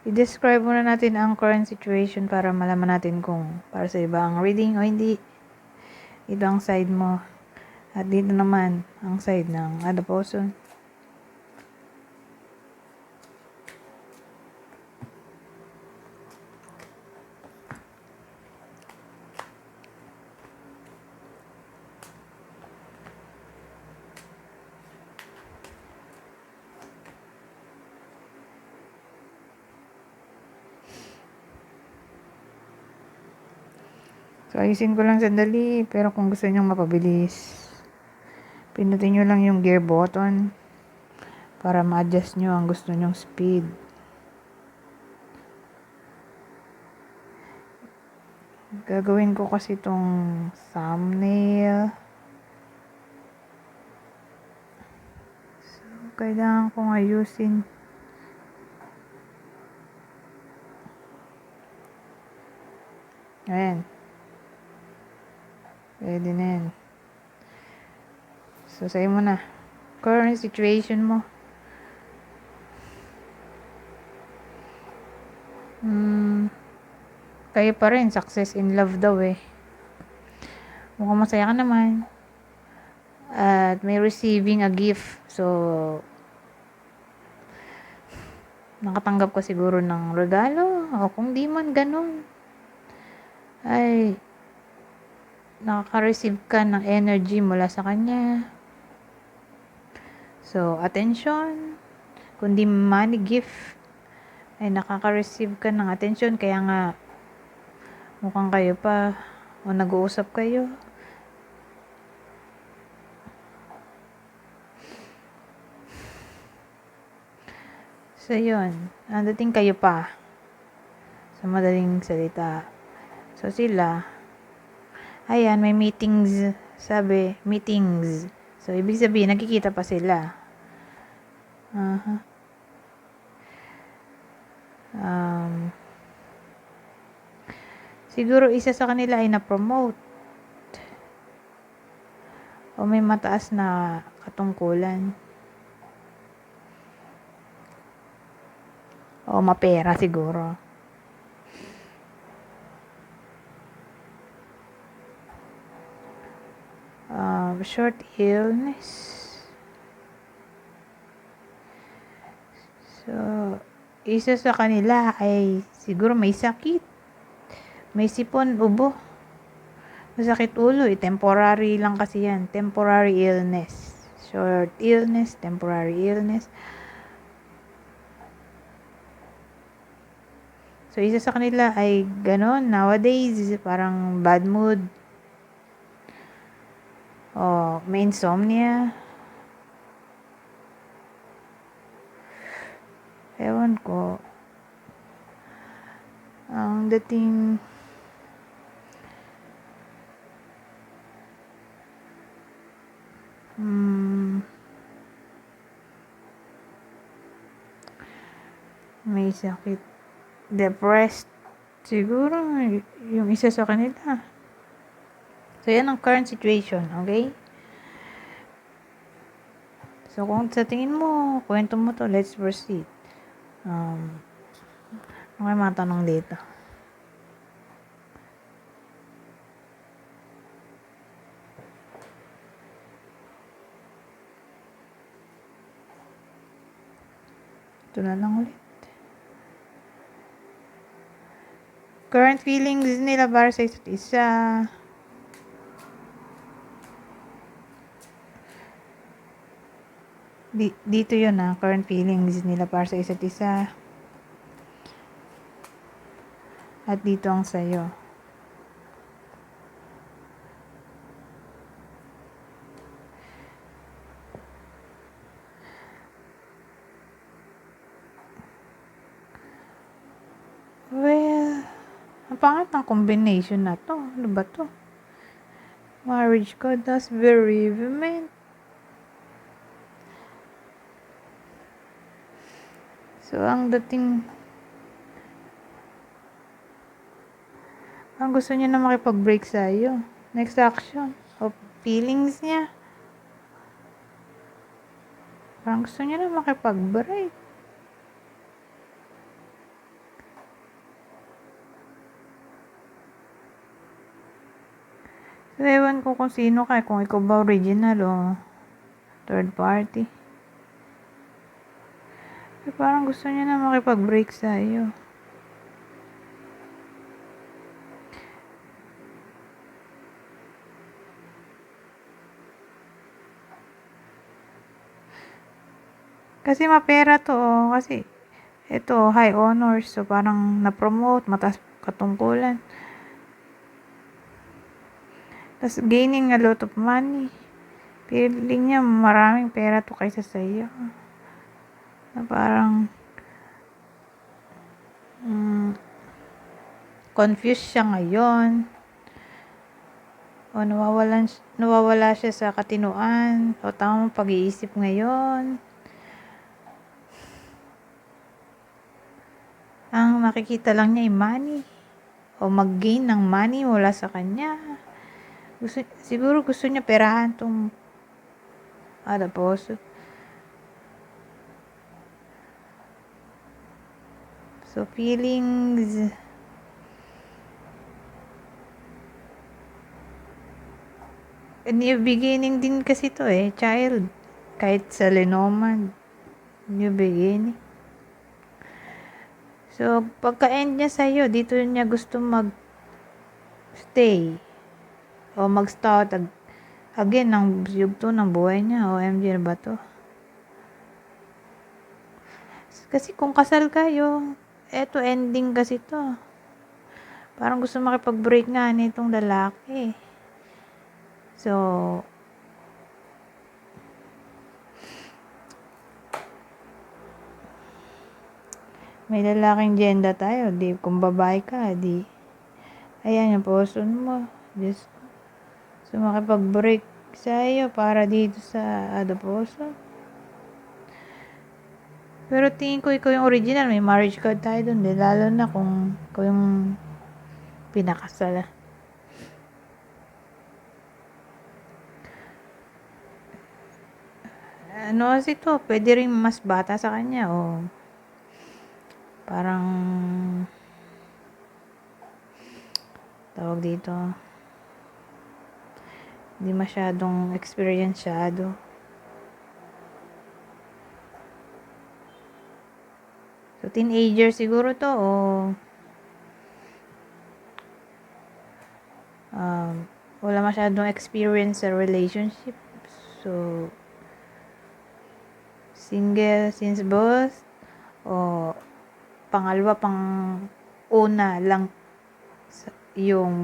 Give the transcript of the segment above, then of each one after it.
i-describe muna natin ang current situation para malaman natin kung para sa iba ang reading o hindi. Ito ang side mo. At dito naman ang side ng other person. So, ayusin ko lang sandali. Pero kung gusto nyo mapabilis, pinutin nyo lang yung gear button para ma-adjust nyo ang gusto nyong speed. Gagawin ko kasi itong thumbnail. So, kailangan kong ayusin. Ayan. Pwede na yan. So, sa'yo mo na. Current situation mo. Hmm. Kayo pa rin. Success in love daw eh. Mukhang masaya ka naman. At may receiving a gift. So, nakatanggap ka siguro ng regalo. O kung di man, ganun. Ay, nakaka-receive ka ng energy mula sa kanya. So, attention. Kundi money gift, ay nakaka-receive ka ng attention. Kaya nga, mukhang kayo pa o nag-uusap kayo. So, yun. Ang dating kayo pa. Sa madaling salita. So, sila, Ayan, may meetings. Sabi, meetings. So, ibig sabihin, nagkikita pa sila. Uh-huh. Um, siguro isa sa kanila ay na-promote. O may mataas na katungkulan. O mapera siguro. Um, short illness. So, isa sa kanila ay siguro may sakit. May sipon, ubo. Masakit ulo, eh. temporary lang kasi yan. Temporary illness. Short illness, temporary illness. So, isa sa kanila ay ganon. Nowadays, parang bad mood, Oh, may insomnia. Ewan ko. Ang dating hmm, may sakit. Depressed. Siguro, yung isa sa kanila. So, yan ang current situation, okay? So, kung sa tingin mo, kwento mo to, let's proceed. Um, okay, mga tanong dito. Ito na lang ulit. Current feelings nila para sa isa't isa. Di, dito yun ah, current feelings nila para sa isa't isa. At dito ang sayo. Well, ang pangat ng combination na to. Ano ba to? Marriage code, that's bereavement. So, ang dating ang gusto niya na makipag-break sa iyo. Next action. O feelings niya. Parang gusto niya na makipag-break. So, ewan ko kung sino ka, kung ikaw ba original o third party. Parang gusto niya na makipag-break sa iyo. Kasi mapera to, oh. Kasi, ito, high honors. So, parang na-promote, matas katungkulan. Tapos, gaining a lot of money. Feeling niya, maraming pera to kaysa sa iyo. Na parang, mm, confused siya ngayon. O nawawalan, nawawala siya sa katinuan. O tamang pag-iisip ngayon. Ang nakikita lang niya ay money. O mag-gain ng money mula sa kanya. Gusto, siguro gusto niya perahan tong ada poso. So feelings New beginning din kasi to eh, child. Kahit sa Lenormand. New beginning. So, pagka-end niya sa'yo, dito niya gusto mag-stay. O mag-start ag- again ng yugto ng buhay niya. OMG na ba to? Kasi kung kasal kayo, eto ending kasi to. Parang gusto makipag-break nga nitong lalaki. So, may lalaking genda tayo. Di, kung babae ka, di, ayan yung poson mo. Just, so makipag-break sa iyo para dito sa adaposo. Pero tingin ko ikaw yung original. May marriage card tayo dun. Di, lalo na kung ikaw yung pinakasala. Ano kasi to, pwede rin mas bata sa kanya o parang tawag dito hindi masyadong experienceado. So, teenager siguro to o um, wala masyadong experience sa relationship. So, single since birth o pangalawa pang una lang yung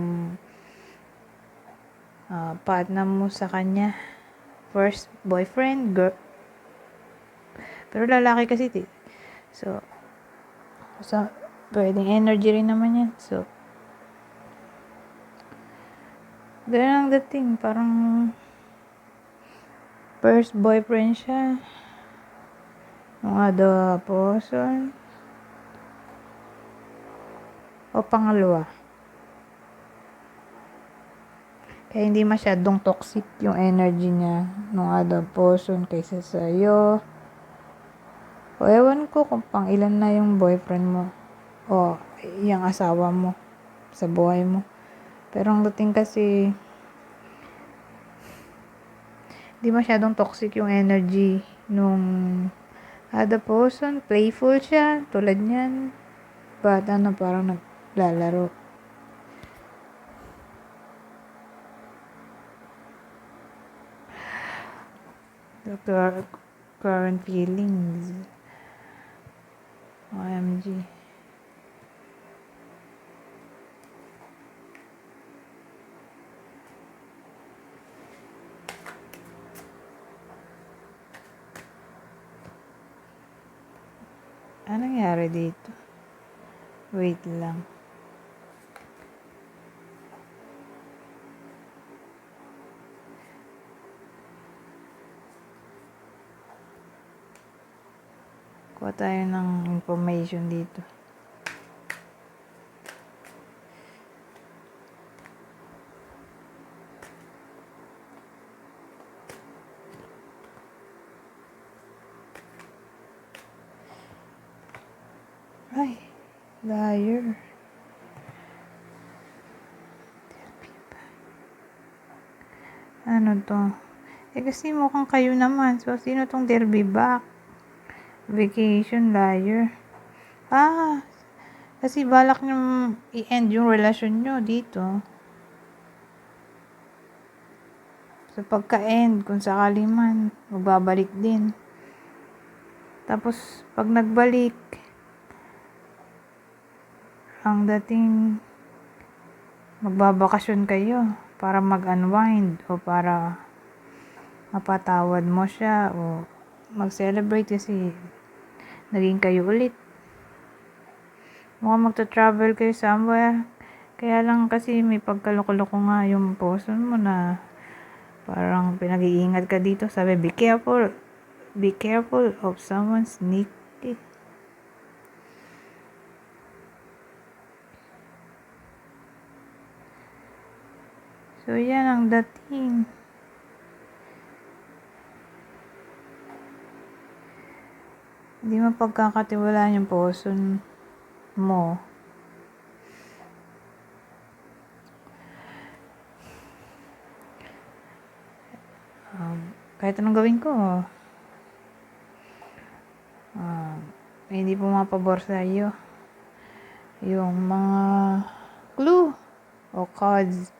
ah, partner mo sa kanya. First boyfriend girl. Pero lalaki kasi ti so so pwedeng energy rin naman yan so ganun ang dating parang first boyfriend siya mga daposon. O pangalawa. Kaya hindi masyadong toxic yung energy niya nung other person kaysa sa iyo. O ewan ko kung pang ilan na yung boyfriend mo. O yung asawa mo sa buhay mo. Pero ang dating kasi hindi masyadong toxic yung energy nung Ada person, playful siya, tulad niyan. But ano, parang naglalaro. The current feelings. OMG. Anong nangyari dito? Wait lang. Kuha tayo ng information dito. Ay, liar. ano to. Eh kasi mukhang kayo naman. So, sino tong Derby back? Vacation liar. Ah, kasi balak nyo i-end yung relasyon nyo dito. So, pagka-end, kung sakali man, magbabalik din. Tapos, pag nagbalik, ang dating magbabakasyon kayo para mag-unwind o para mapatawad mo siya o mag-celebrate kasi naging kayo ulit. Mukhang magta-travel kayo somewhere. Kaya lang kasi may pagkaloko-loko nga yung post mo na parang pinag-iingat ka dito. Sabi, be careful. Be careful of someone sneaky. So, yan ang dating. Hindi mo pagkakatiwalaan yung poso mo. Um, kahit anong gawin ko, um, hindi pumapabor sa iyo yung mga clue o cards.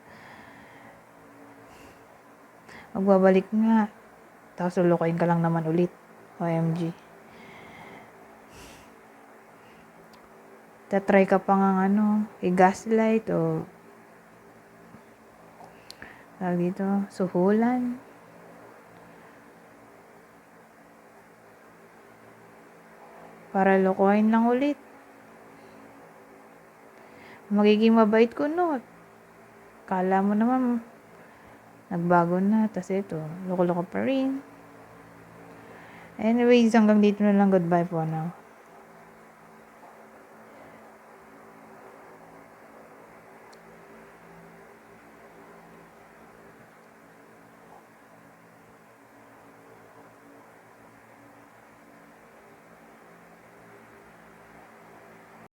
Magbabalik nga. Tapos lulukoyin ka lang naman ulit. OMG. Tatry ka pa nga ano, i-gaslight o tawag dito, suhulan. Para lokohin lang ulit. Magiging mabait ko no. Kala mo naman nagbago na. Tapos ito, loko-loko pa rin. Anyways, hanggang dito na lang. Goodbye for now.